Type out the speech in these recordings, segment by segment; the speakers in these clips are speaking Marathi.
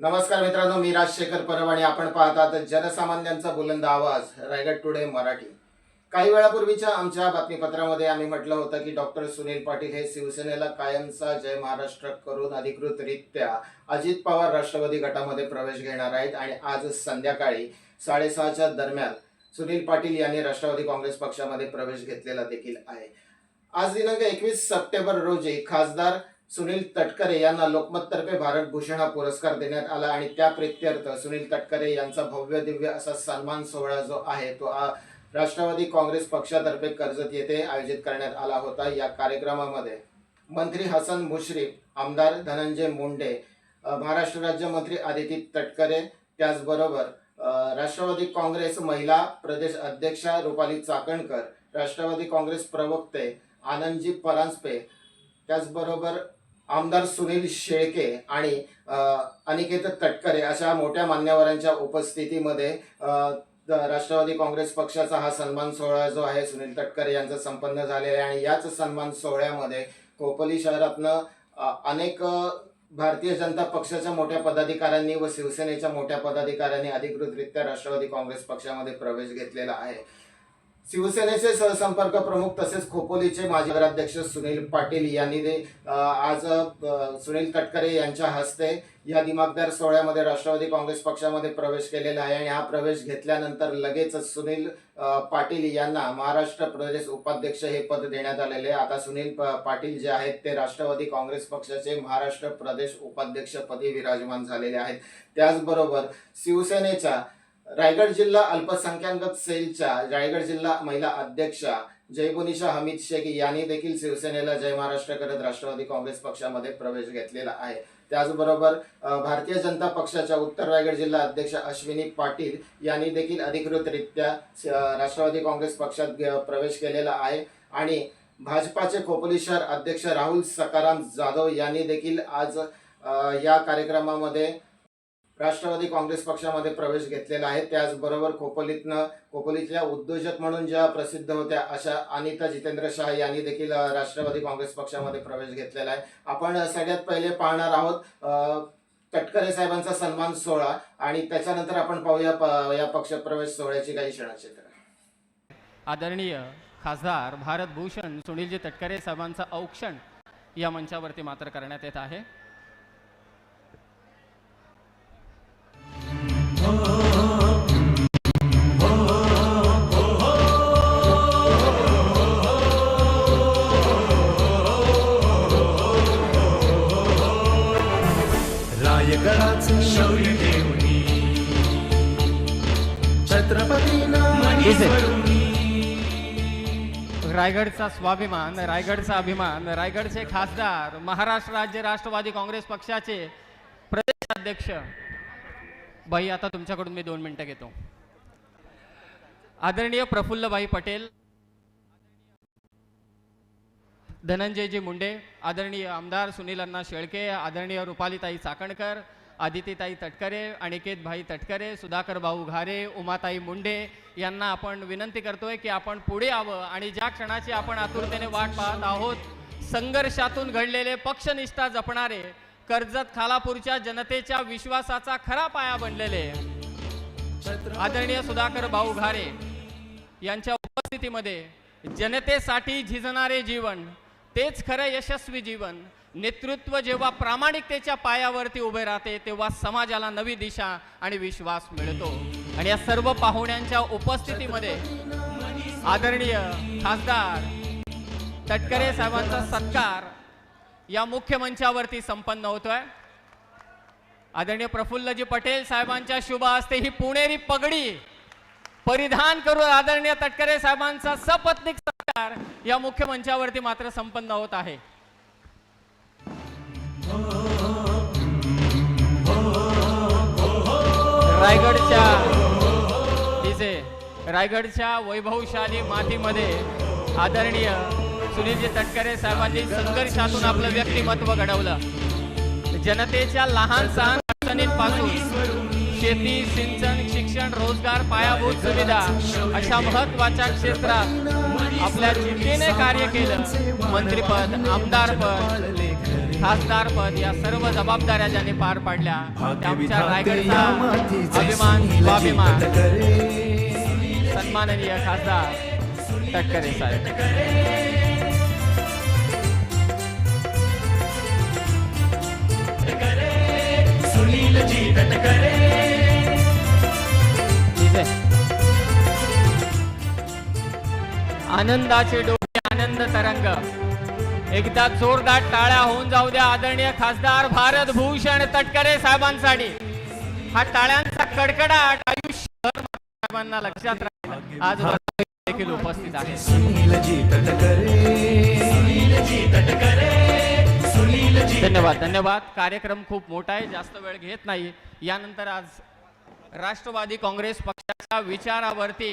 नमस्कार मित्रांनो मी राजशेखर परब आणि आपण पाहतात जनसामान्यांचा बुलंद आवाज रायगड टुडे मराठी. काही वेळापूर्वीच्या आमच्या बातमीपत्रामध्ये आम्ही म्हटलं होतं की डॉक्टर सुनील पाटील हे शिवसेनेला कायमचा जय महाराष्ट्र करून अधिकृतरित्या अजित पवार राष्ट्रवादी गटामध्ये प्रवेश घेणार आहेत आणि आज संध्याकाळी साडेसहाच्या दरम्यान सुनील पाटील यांनी राष्ट्रवादी काँग्रेस पक्षामध्ये प्रवेश घेतलेला देखील आहे. आज दिनांक एकवीस सप्टेंबर रोजी खासदार सुनील तटकरे यांना लोकमततर्फे भारत भूषण हा पुरस्कार देण्यात आला आणि त्या प्रित्यर्थ सुनील तटकरे यांचा भव्य दिव्य असा सन्मान सोहळा जो आहे तो राष्ट्रवादी काँग्रेस पक्षातर्फे कर्जत येथे आयोजित करण्यात आला होता. या कार्यक्रमामध्ये मंत्री हसन मुश्रीफ आमदार धनंजय मुंडे महाराष्ट्र राज्यमंत्री आदिती तटकरे त्याचबरोबर राष्ट्रवादी काँग्रेस महिला प्रदेश अध्यक्षा रुपाली चाकणकर राष्ट्रवादी काँग्रेस प्रवक्ते आनंदजी परांजपे त्याचबरोबर आमदार सुनील शेळके आणि अनिकेत तटकरे अशा मोठ्या मान्यवरांच्या उपस्थितीमध्ये राष्ट्रवादी काँग्रेस पक्षाचा हा सन्मान सोहळा जो आहे सुनील तटकरे यांचा संपन्न झालेला आहे. आणि याच सन्मान सोहळ्यामध्ये कोपली शहरातनं अनेक भारतीय जनता पक्षाच्या मोठ्या पदाधिकाऱ्यांनी व शिवसेनेच्या मोठ्या पदाधिकाऱ्यांनी अधिकृतरित्या राष्ट्रवादी काँग्रेस पक्षामध्ये प्रवेश घेतलेला आहे. शिवसेनेचे सहसंपर्क प्रमुख तसेच खोपोलीचे माजी नगराध्यक्ष सुनील पाटील यांनी आज सुनील तटकरे यांच्या हस्ते या दिमागदार सोहळ्यामध्ये राष्ट्रवादी काँग्रेस पक्षामध्ये प्रवेश केलेला आहे आणि हा प्रवेश घेतल्यानंतर लगेच सुनील पाटील यांना महाराष्ट्र प्रदेश उपाध्यक्ष हे पद देण्यात आलेले आहे. आता सुनील पाटील जे आहेत ते राष्ट्रवादी काँग्रेस पक्षाचे महाराष्ट्र प्रदेश उपाध्यक्षपदी विराजमान झालेले आहेत त्याचबरोबर शिवसेनेच्या रायगड जिल्हा अल्पसंख्याक सेलच्या रायगड जिल्हा महिला अध्यक्षा जयपुनिशा हमीद शेख यांनी देखील शिवसेनेला जय महाराष्ट्र करत राष्ट्रवादी काँग्रेस पक्षामध्ये प्रवेश घेतलेला आहे. त्याचबरोबर भारतीय जनता पक्षाच्या उत्तर रायगड जिल्हा अध्यक्ष अश्विनी पाटील यांनी देखील अधिकृतरित्या राष्ट्रवादी काँग्रेस पक्षात प्रवेश केलेला आहे. आणि भाजपाचे खोपोली शहर अध्यक्ष राहुल सकाराम जाधव यांनी देखील आज या कार्यक्रमामध्ये राष्ट्रवादी काँग्रेस पक्षामध्ये प्रवेश घेतलेला आहे. त्याचबरोबर खोपोलीतनं खोपोलीतल्या उद्योजक म्हणून ज्या प्रसिद्ध होत्या अशा अनिता जितेंद्र शाह यांनी देखील राष्ट्रवादी काँग्रेस पक्षामध्ये प्रवेश घेतलेला आहे. आपण सगळ्यात पहिले पाहणार आहोत तटकरे साहेबांचा सन्मान सोहळा आणि त्याच्यानंतर आपण पाहूया प- या पक्ष प्रवेश सोहळ्याची काही क्षणचित्र. आदरणीय खासदार भारत भूषण सुनीलजी तटकरे साहेबांचा औक्षण या मंचावरती मात्र करण्यात येत आहे. रायगडाचे शौर्य घेऊनी छत्रपतींना रायगडचा स्वाभिमान रायगडचा अभिमान रायगडचे खासदार महाराष्ट्र राज्य राष्ट्रवादी काँग्रेस पक्षाचे प्रदेश अध्यक्ष. बाई आता तुमच्याकडून मी दोन मिनिटं घेतो. आदरणीय प्रफुल्लभाई पटेल धनंजयजी मुंडे आदरणीय आमदार सुनील अण्णा शेळके आदरणीय रुपालीताई चाकणकर आदितीताई तटकरे अनिकेतभाई तटकरे सुधाकर भाऊ घारे उमाताई मुंडे यांना आपण विनंती करतोय की आपण पुढे यावं आणि ज्या क्षणाची आपण आतुरतेने वाट पाहत आहोत संघर्षातून घडलेले पक्षनिष्ठा जपणारे कर्जत खालापूरच्या जनतेच्या विश्वासाचा खरा पाया बनलेले आदरणीय सुधाकर भाऊ घारे यांच्या उपस्थितीमध्ये जनतेसाठी झिजणारे जीवन तेच खरं यशस्वी जीवन. नेतृत्व जेव्हा प्रामाणिकतेच्या पायावरती उभे राहते तेव्हा समाजाला नवी दिशा आणि विश्वास मिळतो. आणि या सर्व पाहुण्यांच्या उपस्थितीमध्ये आदरणीय खासदार तटकरे साहेबांचा सत्कार या मुख्य मंचावरती संपन्न होतोय. आदरणीय प्रफुल्लजी पटेल साहेबांच्या शुभ हस्ते ही पुणेरी पगडी परिधान करून आदरणीय तटकरे साहेबांचा सपत्निक सरकार या मुख्य मंचावरती मात्र संपन्न होत आहे. रायगडच्या तिचे रायगडच्या वैभवशाली मातीमध्ये आदरणीय सुनीलजी तटकरे साहेबांनी संघर्षातून आपलं व्यक्तिमत्व घडवलं. जनतेच्या लहान सहान अडचणींपासून शेती सिंचन शिक्षण रोजगार पायाभूत सुविधा अशा महत्त्वाच्या क्षेत्रात आपल्या जिद्दीने कार्य केलं. मंत्रीपद आमदारपद खासदार पद या सर्व जबाबदाऱ्या ज्यांनी पार पाडल्या. त्या आमच्या रायगडचा अभिमान सुनील स्वाभिमान. जी तटकरे सन्माननीय खासदार तटकरे साहेब. ठीक आनंदाचे डोके आनंद तरंग. एकदा जोरदार टाळ्या होऊन जाऊ द्या आदरणीय खासदार भारत भूषण तटकरे साहेबांसाठी. हा टाळ्यांचा कडकडाट आयुष्यभर साहेबांना लक्षात राहील. आज देखील उपस्थित आहे. धन्यवाद धन्यवाद. कार्यक्रम खूप मोठा आहे जास्त वेळ घेत नाही. यानंतर आज राष्ट्रवादी काँग्रेस पक्षाच्या विचारावरती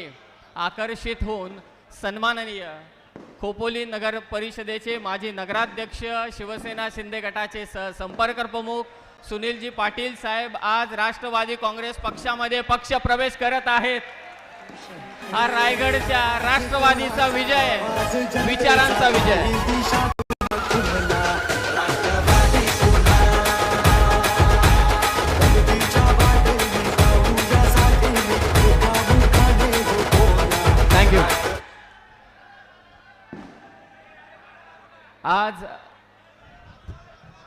आकर्षित होऊन सन्माननीय खोपोली नगर परिषदेचे माजी नगराध्यक्ष शिवसेना शिंदे गटाचे स संपर्क प्रमुख सुनीलजी पाटील साहेब आज राष्ट्रवादी काँग्रेस पक्षामध्ये पक्ष प्रवेश करत आहेत. हा रायगडच्या राष्ट्रवादीचा विजय विचारांचा विजय आज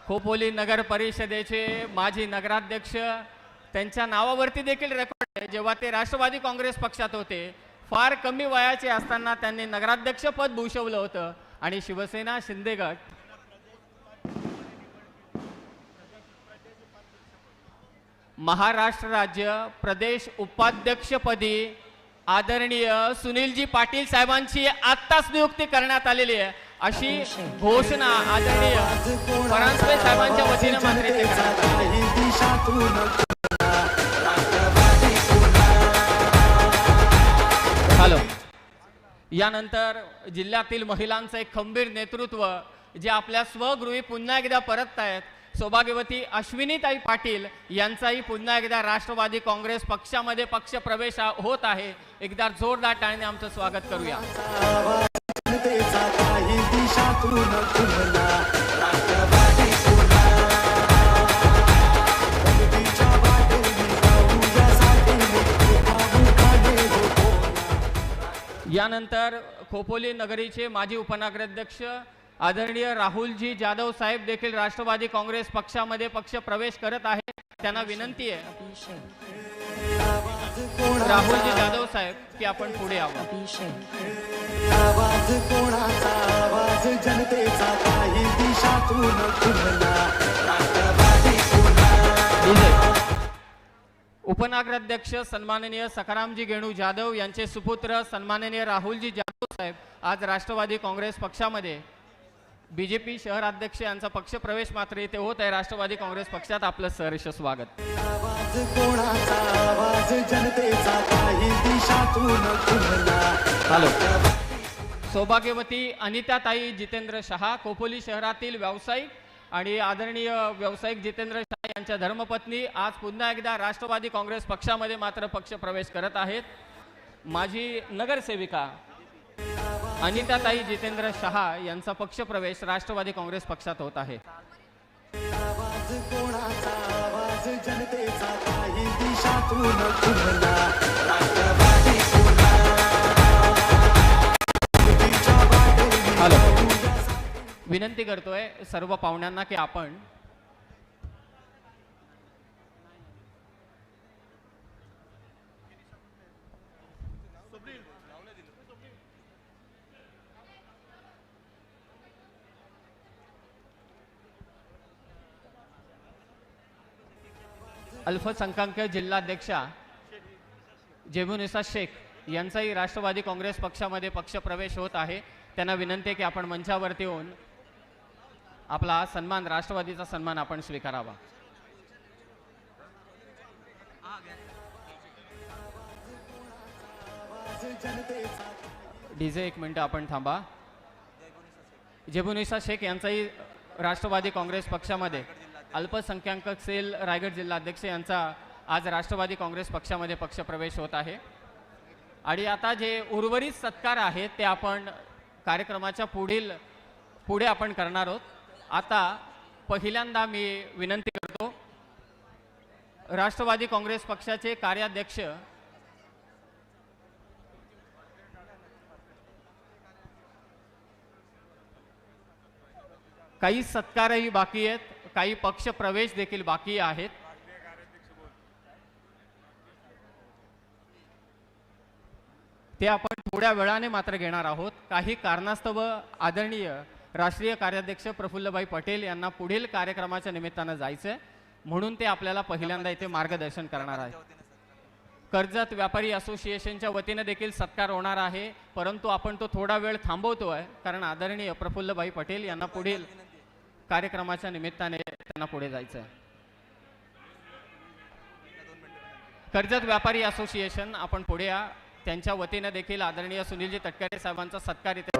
खोपोली नगर परिषदेचे माजी नगराध्यक्ष त्यांच्या नावावरती देखील रेकॉर्ड आहे. जेव्हा ते राष्ट्रवादी काँग्रेस पक्षात होते फार कमी वयाचे असताना त्यांनी नगराध्यक्ष पद भूषवलं होतं आणि शिवसेना शिंदेगट महाराष्ट्र राज्य प्रदेश उपाध्यक्षपदी आदरणीय सुनीलजी पाटील साहेबांची आत्ताच नियुक्ती करण्यात आलेली आहे. अशी घोषणा आदरणीय परांजपे साहेबांच्या वतीने मात्र हॅलो. यानंतर जिल्ह्यातील महिलांचं एक खंबीर नेतृत्व जे आपल्या स्वगृही पुन्हा एकदा परत आहेत सौभाग्यवती अश्विनीताई पाटील यांचाही पुन्हा एकदा राष्ट्रवादी काँग्रेस पक्षामध्ये पक्ष प्रवेश होत आहे. एकदा जोरदार टाळणे आमचं स्वागत करूया. यानंतर खोपोली नगरीचे माजी उपनगराध्यक्ष आदरणीय राहुलजी जाधव साहेब देखील राष्ट्रवादी काँग्रेस पक्षामध्ये पक्ष प्रवेश करत आहेत. त्यांना विनंती आहे. राहुलजी जाधव साहेब की आपण पुढे आहोत. जनतेचा काही दिशातून खुलला. उपनगराध्यक्ष सन्माननीय सखारामजी गेणू जाधव यांचे सुपुत्र सन्माननीय राहुलजी जाधव साहेब आज राष्ट्रवादी काँग्रेस पक्षामध्ये. बीजेपी शहराध्यक्ष यांचा पक्ष प्रवेश मात्र इथे होत आहे. राष्ट्रवादी काँग्रेस पक्षात आपलं सहर्ष स्वागत. आवाज कोणाचा? आवाज जनतेचा काही दिशातून खुलला. हॅलो. सौभाग्यवती अनिताताई जितेंद्र शहा खोपोली शहरातील व्यावसायिक आणि आदरणीय व्यावसायिक जितेंद्र शहा यांच्या धर्मपत्नी आज पुन्हा एकदा राष्ट्रवादी काँग्रेस पक्षामध्ये मात्र पक्ष प्रवेश करत आहेत. माझी नगरसेविका अनिताताई जितेंद्र शहा यांचा पक्ष प्रवेश राष्ट्रवादी काँग्रेस पक्षात होत आहे. जनतेचा. काही दिशातून विनंती करतोय सर्व पाहुण्यांना की आपण अल्पसंख्याक जिल्हाध्यक्षा जेबुनिसा शेख यांचाही राष्ट्रवादी काँग्रेस पक्षामध्ये पक्ष प्रवेश होत आहे. त्यांना विनंती आहे की आपण मंचावरती येऊन आपला हा सन्मान राष्ट्रवादीचा सन्मान आपण स्वीकारावा. डीजे एक मिनिट आपण थांबा. जेबुनिसा शेख यांचाही राष्ट्रवादी काँग्रेस पक्षामध्ये अल्पसंख्याक सेल रायगड जिल्हाध्यक्ष यांचा आज राष्ट्रवादी काँग्रेस पक्षामध्ये पक्षप्रवेश होत आहे. आणि आता जे उर्वरित सत्कार आहेत ते आपण कार्यक्रमाच्या पुढील पुढे आपण करणार आहोत. आता पहिल्यांदा मी विनंती करतो राष्ट्रवादी काँग्रेस पक्षाचे कार्याध्यक्ष काही सत्कारही बाकी आहेत काही पक्ष प्रवेश देखील बाकी आहेत. ते आपण थोड्या वेळाने मात्र घेणार आहोत. काही कारणास्तव आदरणीय राष्ट्रीय कार्याध्यक्ष प्रफुल्लभाई पटेल यांना पुढील कार्यक्रमाच्या निमित्तानं जायचं म्हणून ते आपल्याला पहिल्यांदा इथे मार्गदर्शन करणार आहे कर्जत व्यापारी असोसिएशनच्या वतीनं देखील सत्कार होणार आहे. परंतु आपण तो थोडा वेळ थांबवतो आहे कारण आदरणीय प्रफुल्लभाई पटेल यांना पुढील कार्यक्रमाच्या निमित्ताने त्यांना पुढे जायचं आहे कर्जत व्यापारी असोसिएशन आपण पुढे या. त्यांच्या वतीनं देखील आदरणीय सुनीलजी तटकरे साहेबांचा सत्कार इथे